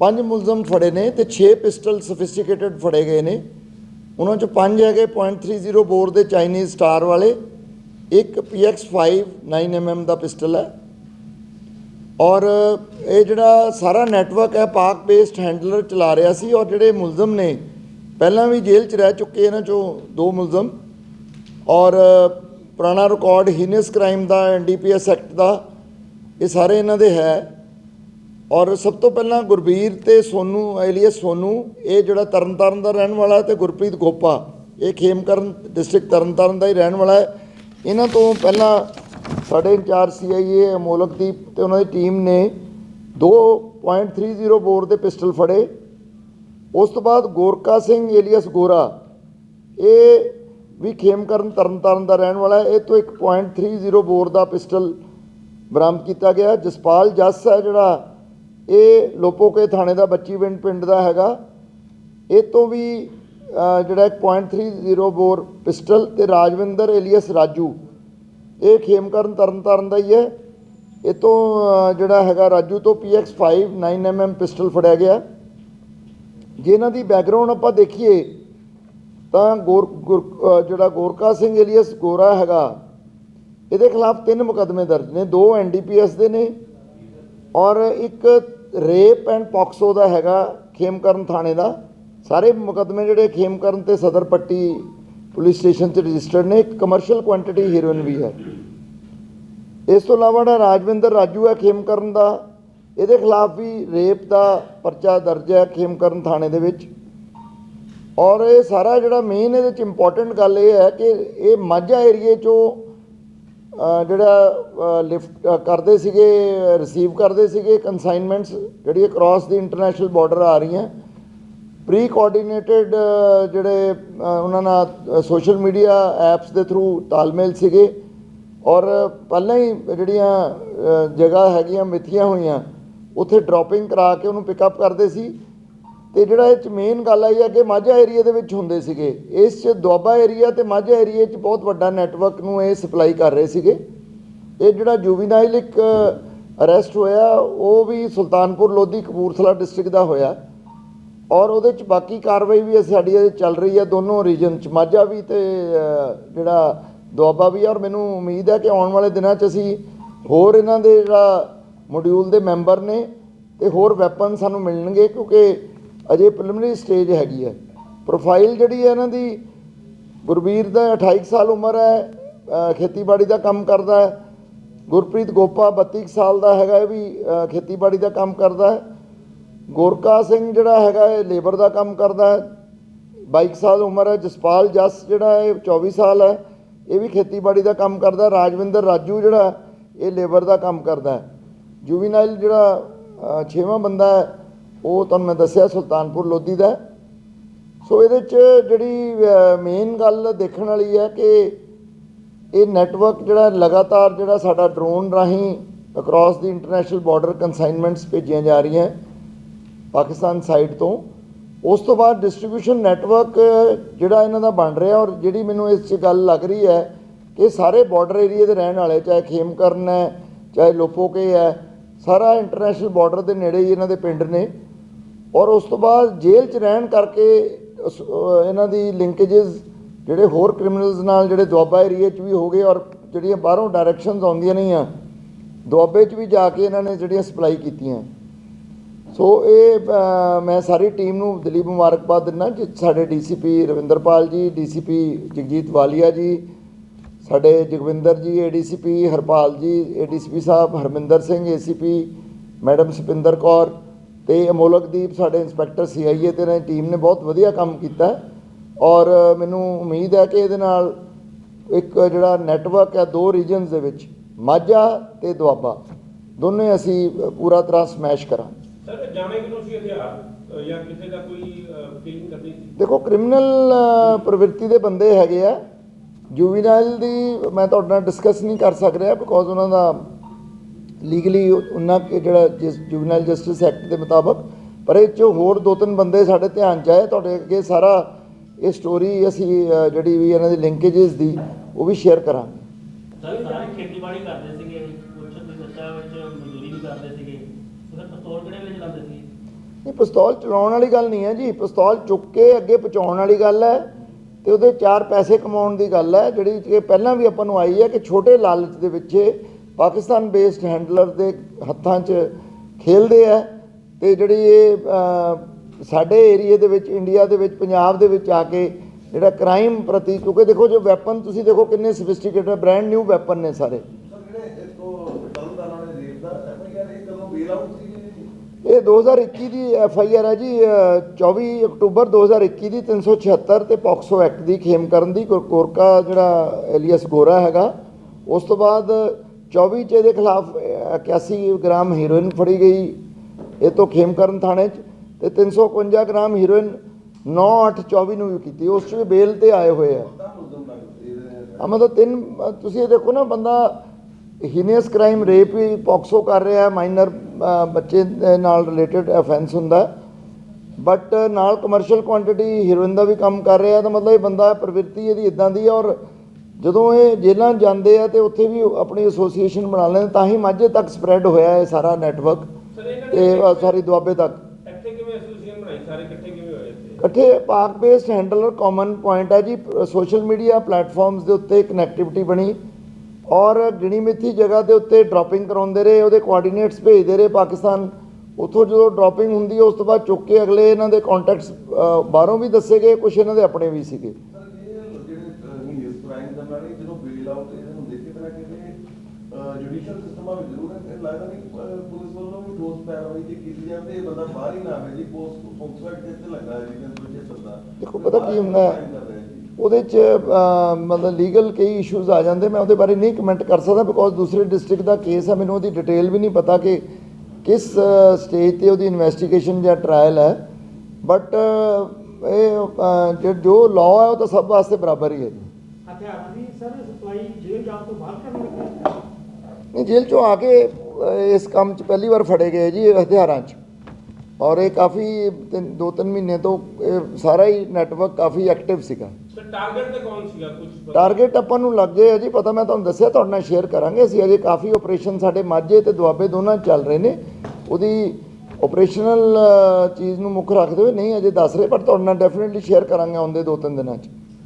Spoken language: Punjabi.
ਪੰਜ ਮੁਲਜ਼ਮ ਫੜੇ ਨੇ ਤੇ 6 ਪਿਸਟਲ ਸਫਿਸਟੀਕੇਟਡ ਫੜੇ ਗਏ ਨੇ। ਉਹਨਾਂ ਚੋਂ ਪੰਜ ਹੈਗੇ .30 ਬੋਰ ਦੇ ਚਾਈਨੀਜ਼ ਸਟਾਰ ਵਾਲੇ। ਇੱਕ PX5 9mm ਦਾ ਪਿਸਟਲ ਹੈ। ਔਰ ਇਹ ਜਿਹੜਾ ਸਾਰਾ ਨੈਟਵਰਕ ਹੈ ਪਾਕ ਬੇਸਡ ਹੈਂਡਲਰ ਚਲਾ ਰਿਹਾ ਸੀ। ਔਰ ਜਿਹੜੇ ਮੁਲਜ਼ਮ ਨੇ, ਪਹਿਲਾਂ ਵੀ ਜੇਲ੍ਹ 'ਚ ਰਹਿ ਚੁੱਕੇ ਇਹਨਾਂ ਚੋਂ ਦੋ ਮੁਲਜ਼ਮ। ਔਰ ਪੁਰਾਣਾ ਰਿਕਾਰਡ ਹੀਨਸ ਕ੍ਰਾਈਮ ਦਾ ਐਨਡੀਪੀਐਸ ਐਕਟ ਦਾ, ਇਹ ਸਾਰੇ ਇਹਨਾਂ ਦੇ ਹੈ। ਔਰ ਸਭ ਤੋਂ ਪਹਿਲਾਂ ਗੁਰਬੀਰ ਤੇ ਸੋਨੂ, ਐਲੀਅਸ ਸੋਨੂ, ਇਹ ਜਿਹੜਾ ਤਰਨਤਾਰਨ ਦਾ ਰਹਿਣ ਵਾਲਾ ਹੈ ਤੇ ਗੁਰਪ੍ਰੀਤ ਗੋਪਾ, ਇਹ ਖੇਮਕਰਨ ਡਿਸਟ੍ਰਿਕਟ ਤਰਨਤਾਰਨ ਦਾ ਹੀ ਰਹਿਣ ਵਾਲਾ ਹੈ। ਇਹਨਾਂ ਤੋਂ ਪਹਿਲਾਂ ਸਾਡੇ ਇੰਚਾਰਜ ਸੀਆਈਏ ਅਮੋਲਕਦੀਪ ਤੇ ਉਹਨਾਂ ਦੀ ਟੀਮ ਨੇ 2.30 ਬੋਰ ਦੇ ਪਿਸਟਲ ਫੜੇ। ਉਸ ਤੋਂ ਬਾਅਦ ਗੋਰਕਾ ਸਿੰਘ ਏਲੀਅਸ ਗੋਰਾ, ਇਹ ਵੀ ਖੇਮਕਰਨ ਤਰਨਤਾਰਨ ਦਾ ਰਹਿਣ ਵਾਲਾ ਹੈ। ਇਹ ਤੋਂ 1.30 ਬੋਰ ਦਾ ਪਿਸਟਲ ਬਰਾਮਦ ਕੀਤਾ ਗਿਆ। ਜਸਪਾਲ ਜੱਸ ਹੈ ਜਿਹੜਾ ਇਹ ਲੋਪੋਕੇ ਥਾਣੇ ਦਾ ਬੱਚੀ ਪਿੰਡ ਪਿੰਡ ਦਾ ਹੈਗਾ। ਇਹ ਤੋਂ ਵੀ ਅ, ਜਿਹੜਾ 1.30 ਬੋਰ ਪਿਸਟਲ ਤੇ ਰਾਜਵਿੰਦਰ ਏਲੀਅਸ ਰਾਜੂ। ਇਹ ਖੇਮਕਰਨ ਤਰਨਤਾਰਨ ਦਾ ਹੀ ਹੈ। ਇਹ ਤੋਂ ਜਿਹੜਾ ਹੈਗਾ ਰਾਜੂ ਤੋਂ PX5 9mm ਪਿਸਟਲ ਫੜਿਆ ਗਿਆ। ਜੇ ਇਹਨਾਂ ਦੀ ਬੈਕਗ੍ਰਾਉਂਡ ਆਪਾਂ ਦੇਖੀਏ ਤਾਂ ਗੋਰ ਗੁਰ- ਜਿਹੜਾ ਗੋਰਕਾ ਸਿੰਘ ਏਲੀਅਸ ਗੋਰਾ ਹੈਗਾ। ਇਹਦੇ ਖਿਲਾਫ ਤਿੰਨ ਮੁਕੱਦਮੇ ਦਰਜ ਨੇ। ਦੋ ਐਨਡੀਪੀਐਸ ਦੇ ਨੇ ਔਰ ਇੱਕ ਰੇਪ ਐਂਡ ਪੌਕਸੋ ਦਾ ਹੈਗਾ ਖੇਮਕਰਨ ਥਾਣੇ ਦਾ। ਸਾਰੇ ਮੁਕੱਦਮੇ ਜਿਹੜੇ ਖੇਮਕਰਨ ਤੇ ਸਦਰ ਪੱਟੀ ਪੁਲਿਸ ਸਟੇਸ਼ਨ 'ਚ ਰਜਿਸਟਰਡ ਨੇ, ਇੱਕ ਕਮਰਸ਼ੀਅਲ ਕੁਆਂਟੀਟੀ ਹੀਰੋਇਨ ਵੀ ਹੈ। ਇਸ ਤੋਂ ਇਲਾਵਾ ਜਿਹੜਾ ਰਾਜਵਿੰਦਰ ਰਾਜੂ ਹੈ ਖੇਮਕਰਨ ਦਾ, ਇਹਦੇ ਖਿਲਾਫ ਵੀ ਰੇਪ ਦਾ ਪਰਚਾ ਦਰਜ ਹੈ ਖੇਮਕਰਨ ਥਾਣੇ ਦੇ ਵਿੱਚ। ਔਰ ਇਹ ਸਾਰਾ ਜਿਹੜਾ ਮੇਨ ਇਹਦੇ ਚ ਇੰਪੋਰਟੈਂਟ ਗੱਲ ਇਹ ਹੈ ਕਿ ਇਹ ਮਾਝਾ ਏਰੀਏ ਚੋਂ ਜਿਹੜਾ ਲਿਫਟ ਕਰਦੇ ਸੀਗੇ ਰਿਸੀਵ ਕਰਦੇ ਸੀਗੇ ਕਨਸਾਈਨਮੈਂਟਸ ਜਿਹੜੀ ਕ੍ਰਾਸ ਦੀ ਇੰਟਰਨੈਸ਼ਨਲ ਬਾਰਡਰ ਆ ਰਹੀਆਂ। ਪ੍ਰੀ ਕੋਆਰਡੀਨੇਟਡ ਜਿਹੜੇ ਉਹਨਾਂ ਨਾਲ ਸੋਸ਼ਲ ਮੀਡੀਆ ਐਪਸ ਦੇ ਥਰੂ ਤਾਲਮੇਲ ਸੀਗੇ। ਔਰ ਪਹਿਲਾਂ ਹੀ ਜਿਹੜੀਆਂ ਜਗ੍ਹਾ ਹੈਗੀਆਂ ਮਿੱਥੀਆਂ ਹੋਈਆਂ, ਉੱਥੇ ਡ੍ਰੌਪਿੰਗ ਕਰਾ ਕੇ ਉਹਨੂੰ ਪਿਕਅਪ ਕਰਦੇ ਸੀ। ਤੇ ਜਿਹੜਾ ਇਹ ਚ ਮੇਨ ਗੱਲ ਆਈ ਹੈ ਕਿ ਮਾਝਾ ਏਰੀਆ ਦੇ ਵਿੱਚ ਹੁੰਦੇ ਸੀਗੇ। ਇਸ ਚ ਦੁਆਬਾ ਏਰੀਆ ਤੇ ਮਾਝਾ ਏਰੀਆ ਚ ਬਹੁਤ ਵੱਡਾ ਨੈਟਵਰਕ ਨੂੰ ਇਹ ਸਪਲਾਈ ਕਰ ਰਹੇ ਸੀਗੇ। ਇਹ ਜਿਹੜਾ ਜੁਵੀਨਾਈਲ ਇੱਕ ਅਰੈਸਟ ਹੋਇਆ, ਉਹ ਵੀ ਸੁਲਤਾਨਪੁਰ ਲੋਧੀ ਕਪੂਰਥਲਾ ਡਿਸਟ੍ਰਿਕਟ ਦਾ ਹੋਇਆ। ਔਰ ਉਹਦੇ ਚ ਬਾਕੀ ਕਾਰਵਾਈ ਵੀ ਸਾਡੀ ਇਹ ਚੱਲ ਰਹੀ ਹੈ ਦੋਨੋਂ ਰੀਜਨ ਚ, ਮਾਝਾ ਵੀ ਤੇ ਜਿਹੜਾ ਦੁਆਬਾ ਵੀ ਔਰ ਮੈਨੂੰ ਉਮੀਦ ਹੈ ਕਿ ਆਉਣ ਵਾਲੇ ਦਿਨਾਂ ਚ ਅਸੀਂ ਹੋਰ ਇਹਨਾਂ ਦੇ ਜਿਹੜਾ ਮੋਡਿਊਲ ਦੇ ਮੈਂਬਰ ਨੇ ਤੇ ਹੋਰ ਵੈਪਨ ਸਾਨੂੰ ਮਿਲਣਗੇ, ਕਿਉਂਕਿ ਅਜੇ ਪ੍ਰੀਲਿਮਿਨਰੀ ਸਟੇਜ ਹੈਗੀ ਹੈ। ਪ੍ਰੋਫਾਈਲ ਜਿਹੜੀ ਹੈ ਇਹਨਾਂ ਦੀ ਗੁਰਬੀਰ ਦਾ 28 ਸਾਲ ਉਮਰ ਹੈ ਖੇਤੀਬਾੜੀ ਦਾ ਕੰਮ ਕਰਦਾ ਹੈ। ਗੁਰਪ੍ਰੀਤ ਗੋਪਾ 32 ਕੁ ਸਾਲ ਦਾ ਹੈਗਾ ਇਹ ਵੀ ਖੇਤੀਬਾੜੀ ਦਾ ਕੰਮ ਕਰਦਾ ਹੈ। ਗੋਰਕਾ ਸਿੰਘ ਜਿਹੜਾ ਹੈਗਾ ਇਹ ਲੇਬਰ ਦਾ ਕੰਮ ਕਰਦਾ ਹੈ। 22 ਸਾਲ ਉਮਰ ਹੈ। ਜਸਪਾਲ ਜਸ ਜਿਹੜਾ ਇਹ 24 ਸਾਲ ਹੈ। ਇਹ ਵੀ ਖੇਤੀਬਾੜੀ ਦਾ ਕੰਮ ਕਰਦਾ ਰਾਜਵਿੰਦਰ ਰਾਜੂ ਜਿਹੜਾ ਇਹ ਲੇਬਰ ਦਾ ਕੰਮ ਕਰਦਾ ਹੈ। ਜੁਵੀਨਾਈਲ ਜਿਹੜਾ ਅ, ਛੇਵਾਂ ਬੰਦਾ ਹੈ। ਉਹ ਤੁਹਾਨੂੰ ਮੈਂ ਦੱਸਿਆ ਸੁਲਤਾਨਪੁਰ ਲੋਧੀ ਦਾ ਸੋ ਇਹਦੇ ਚ ਜਿਹੜੀ ਮੇਨ ਗੱਲ ਦੇਖਣ ਵਾਲੀ ਹੈ ਕਿ ਇਹ ਨੈਟਵਰਕ ਜਿਹੜਾ ਲਗਾਤਾਰ ਜਿਹੜਾ ਸਾਡਾ ਡਰੋਨ ਰਾਹੀਂ across the international border consignments ਭੇਜੀਆਂ ਜਾ ਰਹੀਆਂ ਪਾਕਿਸਤਾਨ ਸਾਈਡ ਤੋਂ। ਉਸ ਤੋਂ ਬਾਅਦ ਡਿਸਟ੍ਰੀਬਿਊਸ਼ਨ ਨੈਟਵਰਕ ਜਿਹੜਾ ਇਹਨਾਂ ਦਾ ਬਣ ਰਿਹਾ ਔਰ ਜਿਹੜੀ ਮੈਨੂੰ ਇਸ 'ਚ ਗੱਲ ਲੱਗ ਰਹੀ ਹੈ ਕਿ ਸਾਰੇ ਬਾਰਡਰ ਏਰੀਆ ਦੇ ਰਹਿਣ ਵਾਲੇ, ਚਾਹੇ ਖੇਮਕਰਨ ਹੈ, ਚਾਹੇ ਲੋਪੋਕੇ ਹੈ, ਸਾਰਾ ਇੰਟਰਨੈਸ਼ਨਲ ਬਾਰਡਰ ਦੇ ਨੇੜੇ ਹੀ ਇਹਨਾਂ ਦੇ ਪਿੰਡ ਨੇ। ਔਰ ਉਸ ਤੋਂ ਬਾਅਦ ਜੇਲ੍ਹ 'ਚ ਰਹਿਣ ਕਰਕੇ ਇਹਨਾਂ ਦੀ ਲਿੰਕੇजेस ਜਿਹੜੇ ਹੋਰ ਕ੍ਰਿਮੀਨਲਸ ਨਾਲ ਜਿਹੜੇ ਦੁਆਬਾ ਏਰੀਆ 'ਚ ਵੀ ਹੋ ਗਏ ਔਰ ਜਿਹੜੀਆਂ ਬਾਹਰੋਂ ਡਾਇਰੈਕਸ਼ਨਸ ਆਉਂਦੀਆਂ ਨਹੀਂ ਆ ਦੁਆਬੇ 'ਚ ਵੀ ਜਾ ਕੇ ਇਹਨਾਂ ਨੇ ਜਿਹੜੀਆਂ ਸਪਲਾਈ ਕੀਤੀਆਂ। ਸੋ ਇਹ ਮੈਂ ਸਾਰੀ ਟੀਮ ਨੂੰ ਦਿਲੀ ਮੁਬਾਰਕਬਾਦ ਦਿੰਦਾ ਜਿ, ਸਾਡੇ ਡੀਸੀਪੀ ਰਵਿੰਦਰਪਾਲ ਜੀ ਡੀਸੀਪੀ ਜਗਜੀਤ ਵਾਲੀਆ ਜੀ, ਸਾਡੇ ਜਗਵਿੰਦਰ ਜੀ ਏਡੀਸੀਪੀ ਹਰਪਾਲ ਜੀ ਏਡੀਸੀਪੀ ਸਾਹਿਬ ਹਰਮਿੰਦਰ ਸਿੰਘ ਏਸੀਪੀ ਮੈਡਮ ਸੁਪਿੰਦਰ ਕੌਰ ਤੇ ਅਮੋਲਕਦੀਪ ਸਾਡੇ ਇੰਸਪੈਕਟਰ ਸੀਆਈਏ ਤੇ ਦੀ ਟੀਮ ਨੇ ਬਹੁਤ ਵਧੀਆ ਕੰਮ ਕੀਤਾ ਔਰ ਮੈਨੂੰ ਉਮੀਦ ਹੈ ਕਿ ਇਹਦੇ ਨਾਲ ਇੱਕ ਜਿਹੜਾ ਨੈਟਵਰਕ ਹੈ ਦੋ ਰੀਜਨਸ ਦੇ ਵਿੱਚ ਮਾਝਾ ਤੇ ਦੁਆਬਾ ਦੋਨੇ ਅਸੀਂ ਪੂਰਾ ਤਰ੍ਹਾਂ ਸਮੈਸ਼ ਕਰਾਂਗੇ। ਸਰ ਜਾਣੇ ਕਿਨੂੰ ਸੀ ਹਥਿਆਰ ਜਾਂ ਕਿਸੇ ਦਾ ਕੋਈ ਫੀਲਿੰਗ ਕਰਦੀ ਸੀ ਦੇਖੋ ਕ੍ਰਿਮੀਨਲ ਪ੍ਰਵਿਰਤੀ ਦੇ ਬੰਦੇ ਹੈਗੇ ਆ। ਜੁਵੀਨਾਈਲ ਦੀ ਮੈਂ ਤੁਹਾਡੇ ਨਾਲ ਡਿਸਕਸ ਨਹੀਂ ਕਰ ਸਕ ਰਿਹਾ ਬਿਕੋਜ਼ ਉਹਨਾਂ ਦਾ ਲੀਗਲੀ ਉਹਨਾਂ ਕੁ ਜਿਹੜਾ ਜਿਸ ਜੁਵੀਨਾਈਲ ਜਸਟਿਸ ਐਕਟ ਦੇ ਮੁਤਾਬਕ ਪਰ ਇਹ 'ਚ ਹੋਰ ਦੋ ਤਿੰਨ ਬੰਦੇ ਸਾਡੇ ਧਿਆਨ 'ਚ ਆਏ ਤੁਹਾਡੇ ਅੱਗੇ ਸਾਰਾ ਇਹ ਸਟੋਰੀ ਅਸੀਂ ਜਿਹੜੀ ਵੀ ਇਹਨਾਂ ਦੀ ਲਿੰਕੇजेस ਦੀ ਉਹ ਵੀ ਸ਼ੇਅਰ ਕਰਾਂਗੇ। ਸਰ ਸਾਰੇ ਖੇਤੀਬਾੜੀ ਕਰਦੇ ਸੀਗੇ ਕੁਛ ਦੇ ਦੱਸਿਆ ਵਿੱਚ ਮਜ਼ਦੂਰੀ ਵੀ ਕਰਦੇ ਸੀਗੇ। ਉਹਦਾ ਪਿਸਤੌਲ ਕਿਹੜੇ ਵੇਲੇ ਚਲਾਉਂਦੇ ਸੀ ਨਹੀਂ ਪਿਸਤੌਲ ਚਲਾਉਣ ਵਾਲੀ ਗੱਲ ਨਹੀਂ ਹੈ ਜੀ। ਪਿਸਤੌਲ ਚੁੱਕ ਕੇ ਅੱਗੇ ਪਹੁੰਚਾਉਣ ਵਾਲੀ ਗੱਲ ਹੈ ਤੇ ਉਹਦੇ ਚਾਰ ਪੈਸੇ ਕਮਾਉਣ ਦੀ ਗੱਲ ਹੈ ਜਿਹੜੀ ਕਿ ਪਹਿਲਾਂ ਵੀ ਆਪਾਂ ਨੂੰ ਆਈ ਹੈ ਕਿ ਛੋਟੇ ਲਾਲਚ ਦੇ ਵਿੱਚ ਇਹ ਪਾਕਿਸਤਾਨ ਬੇਸਡ ਹੈਂਡਲਰ ਦੇ ਹੱਥਾਂ 'ਚ ਖੇਲਦੇ ਆ ਤੇ ਜਿਹੜੀ ਇਹ ਸਾਡੇ ਏਰੀਏ ਦੇ ਵਿੱਚ ਇੰਡੀਆ ਦੇ ਵਿੱਚ ਪੰਜਾਬ ਦੇ ਵਿੱਚ ਆ ਕੇ ਜਿਹੜਾ ਕ੍ਰਾਈਮ ਪ੍ਰਤੀ ਕਿਉਂਕਿ ਦੇਖੋ ਜੋ ਵੈਪਨ ਤੁਸੀਂ ਦੇਖੋ ਕਿੰਨੇ ਸਫਿਸਟੀਕੇਟਡ ਬ੍ਰਾਂਡ ਨਿਊ ਵੈਪਨ ਨੇ ਸਾਰੇ। ਇਹ ਕਦੋਂ ਬੇਲ ਆਊਟ ਸੀ ਜੀ? ਇਹ 2021 ਦੀ ਐਫ ਆਈ ਆਰ ਹੈ ਜੀ ਅ, 24 ਅਕਤੂਬਰ 2021 ਦੀ 376 ਤੇ ਪੌਕਸੋ ਐਕਟ ਦੀ ਖੇਮ ਕਰਨ ਦੀ ਕੋਰਕਾ ਜਿਹੜਾ ਐਲੀਅਸ ਗੋਰਾ ਹੈਗਾ ਉਸ ਤੋਂ ਬਾਅਦ 24 ਚ ਇਹਦੇ ਖਿਲਾਫ ਅ, 81 ਗ੍ਰਾਮ ਹੀਰੋਇਨ ਫੜੀ ਗਈ ਇਹ ਤੋਂ ਖੇਮਕਰਨ ਥਾਣੇ 'ਚ ਤੇ 351 ਗ੍ਰਾਮ ਹੀਰੋਇਨ 9824 ਨੂੰ ਵੀ ਕੀਤੀ। ਉਸ 'ਚ ਵੀ ਬੇਲ ਤੇ ਆਏ ਹੋਏ ਆ। ਆ ਮਤਲਬ ਤਿੰਨ ਤੁਸੀਂ ਇਹ ਦੇਖੋ ਨਾ ਬੰਦਾ ਹੀਨੀਅਸ ਕ੍ਰਾਈਮ ਰੇਪ ਵੀ ਪੌਕਸੋ ਕਰ ਰਿਹਾ ਮਾਈਨਰ ਬੱਚੇ ਦੇ ਨਾਲ ਰਿਲੇਟਡ ਅਫੈਂਸ ਹੁੰਦਾ ਬਟ ਨਾਲ ਕਮਰਸ਼ੀਅਲ ਕੁਆਂਟੀਟੀ ਹੀਰੋਇਨ ਦਾ ਵੀ ਕੰਮ ਕਰ ਰਿਹਾ ਤਾਂ ਮਤਲਬ ਇਹ ਬੰਦਾ ਪ੍ਰਵਿਰਤੀ ਇਹਦੀ ਇਦਾਂ ਦੀ ਔਰ ਜਦੋਂ ਇਹ ਜੇਲ੍ਹਾਂ ਜਾਂਦੇ ਆ ਤੇ ਉੱਥੇ ਵੀ ਆਪਣੀ ਐਸੋਸੀਏਸ਼ਨ ਬਣਾ ਲੈਂਦੇ ਤਾਂ ਹੀ ਮਾਝੇ ਤੱਕ ਸਪਰੈਡ ਹੋਇਆ ਇਹ ਸਾਰਾ ਨੈਟਵਰਕ ਤੇ ਸਾਰੀ ਦੁਆਬੇ ਤੱਕ। ਇੱਥੇ ਕਿਵੇਂ ਐਸੋਸੀਏਸ਼ਨ ਬਣਾਈ? ਸਾਰੇ ਇਕੱਠੇ ਕਿਵੇਂ ਹੋਏ ਇੱਥੇ? ਇਕੱਠੇ ਪਾਕ ਬੇਸਡ ਹੈਂਡਲਰ ਕਾਮਨ ਪੁਆਇੰਟ ਹੈ ਜੀ ਸੋਸ਼ਲ ਮੀਡੀਆ ਪਲੇਟਫਾਰਮਸ ਦੇ ਉੱਤੇ ਕਨੈਕਟੀਵਿਟੀ ਬਣੀ ਔਰ ਗਿਣੀ ਮਿੱਥੀ ਜਗ੍ਹਾ ਦੇ ਉੱਤੇ ਡ੍ਰੌਪਿੰਗ ਕਰਾਉਂਦੇ ਰਹੇ ਉਹਦੇ ਕੋਆਰਡੀਨੇਟਸ ਭੇਜਦੇ ਰਹੇ ਪਾਕਿਸਤਾਨ। ਉੱਥੋਂ ਜਦੋਂ ਡ੍ਰੌਪਿੰਗ ਹੁੰਦੀ ਹੈ ਉਸ ਤੋਂ ਬਾਅਦ ਚੁੱਕ ਕੇ ਅਗਲੇ ਇਹਨਾਂ ਦੇ ਕੰਟੈਕਟਸ ਬਾਹਰੋਂ ਵੀ ਦੱਸੇ ਗਏ ਕੁਝ ਇਹਨਾਂ ਦੇ ਆਪਣੇ ਵੀ ਸੀਗੇ ਸਰ ਇਹ ਜਿਹੜੇ ਹੀ ਇਸ ਕ੍ਰਾਈਮ ਕਰਨ ਵਾਲੇ ਜਦੋਂ ਬੇਲ ਆਊਟ ਇਹਨਾਂ ਨੂੰ ਕਿਤੇ ਜੁਡੀਸ਼ੀਅਲ ਸਿਸਟਮਾਂ ਵਿੱਚ ਜ਼ਰੂਰ ਹੈ। ਲੱਗਦਾ ਨਹੀਂ ਪੁਲਿਸ ਵੱਲੋਂ ਵੀ ਠੋਸ ਪੈਰਵਾਈ ਜੇ ਕੀਤੀ ਜਾਂਦੀ ਇਹ ਬੰਦਾ ਬਾਹਰ ਹੀ ਨਾ ਆਵੇ ਜੀ। ਪੋਸਟ ਫੋਕਸ ਤੇ ਲੱਗਾ ਹੈ ਜੀ ਕਿ ਸੱਦਾ ਦੇਖੋ ਪਤਾ ਕੀ ਹੁੰਦਾ ਹੈ? ਉਹਦੇ ਚ ਮਤਲਬ ਲੀਗਲ ਕਈ ਇਸ਼ੂਜ਼ ਆ ਜਾਂਦੇ। ਮੈਂ ਉਹਦੇ ਬਾਰੇ ਨਹੀਂ ਕਮੈਂਟ ਕਰ ਸਕਦਾ ਬਿਕੋਜ਼ ਦੂਸਰੇ ਡਿਸਟ੍ਰਿਕਟ ਦਾ ਕੇਸ ਹੈ ਮੈਨੂੰ ਉਹਦੀ ਡਿਟੇਲ ਵੀ ਨਹੀਂ ਪਤਾ ਕਿ ਕਿਸ ਸਟੇਜ ਤੇ ਉਹਦੀ ਇਨਵੈਸਟੀਗੇਸ਼ਨ ਜਾਂ ਟ੍ਰਾਇਲ ਹੈ। ਬਟ ਇਹ ਜੋ ਲਾਅ ਹੈ ਉਹ ਤਾਂ ਸਭ ਵਾਸਤੇ ਬਰਾਬਰ ਹੀ ਹੈ ਜੀ। ਹਥਿਆਰਾਂ ਦੀ ਸਰ ਸਪਲਾਈ ਜੇਲ੍ਹ ਜਾਣ ਤੋਂ ਬਾਅਦ ਕਰਨ ਲੱਗੇ ਨਹੀਂ ਜੇਲ੍ਹ ਚੋਂ ਆ ਕੇ ਇਸ ਕੰਮ 'ਚ ਪਹਿਲੀ ਵਾਰ ਫੜੇ ਗਏ ਜੀ ਹਥਿਆਰਾਂ 'ਚ। ਔਰ ਇਹ ਕਾਫੀ ਤਿੰਨ- ਦੋ ਤਿੰਨ ਮਹੀਨੇ ਤੋਂ ਇਹ ਸਾਰਾ ਹੀ ਨੈਟਵਰਕ ਕਾਫੀ ਐਕਟਿਵ ਸੀਗਾ। ਸਰ ਟਾਰਗੇਟ ਤੇ ਕੌਣ ਸੀਗਾ? ਕੁਝ ਟਾਰਗੇਟ ਆਪਾਂ ਨੂੰ ਲੱਗ ਗਏ ਆ ਜੀ ਪਤਾ ਮੈਂ ਤੁਹਾਨੂੰ ਦੱਸਿਆ ਤੁਹਾਡੇ ਨਾਲ ਸ਼ੇਅਰ ਕਰਾਂਗੇ ਅਸੀਂ। ਅਜੇ ਕਾਫੀ ਆਪਰੇਸ਼ਨ ਸਾਡੇ ਮਾਝੇ ਤੇ ਦੁਆਬੇ ਦੋਨਾਂ 'ਚ ਚੱਲ ਰਹੇ ਨੇ। ਉਹਦੀ ਆਪਰੇਸ਼ਨਲ ਚੀਜ਼ ਨੂੰ ਮੁੱਖ ਰੱਖਦੇ ਹੋਏ ਨਹੀਂ ਅਜੇ ਦੱਸ ਰਹੇ ਪਰ ਤੁਹਾਡੇ ਨਾਲ ਡੈਫੀਨਿਟਲੀ ਸ਼ੇਅਰ ਕਰਾਂਗੇ ਆਉਂਦੇ ਦੋ ਤਿੰਨ ਦਿਨਾਂ 'ਚ।